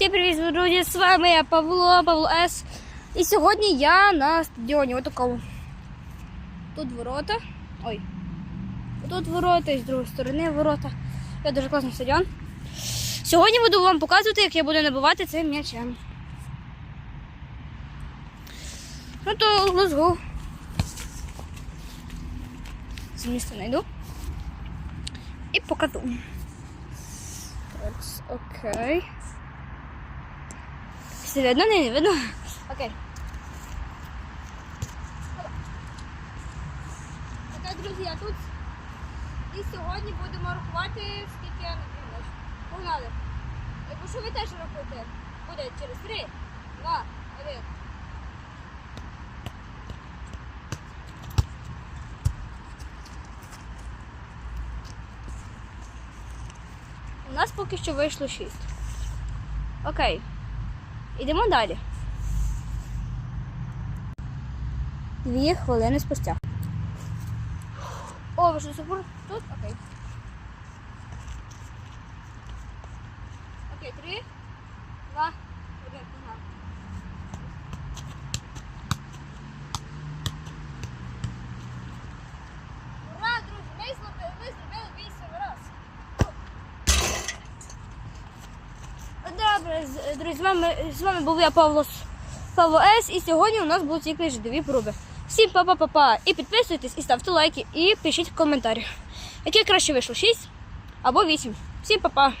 Всім привіт, друзі! З вами я Павло, Павло С. І сьогодні я на стадіоні отакому. Тут ворота. Ой. Тут ворота, і з другої сторони ворота. Я дуже класний стадіон. Сьогодні буду вам показувати, як я буду набивати цим м'ячем. Ну то let's go. З міста знайду. І покажу. Так, окей. Все видно? Не, не видно? Окей. Так, друзі, я тут. І сьогодні будемо рахувати, скільки я набігла. Погнали. Якщо ви теж рахуєте, буде через 3, 2, 1. У нас поки що вийшло 6. Окей. Ідемо далі. Дві хвилини спустя. О, ви що супер? Тут? Окей. Окей, три, два, друзі, з вами, з вами був я Павло, Павло С. І сьогодні у нас будуть тільки жидові проби. Всім па-па-па-па. І підписуйтесь, і ставте лайки, і пишіть коментарі. Яке краще вийшло? 6 або 8. Всім па-па.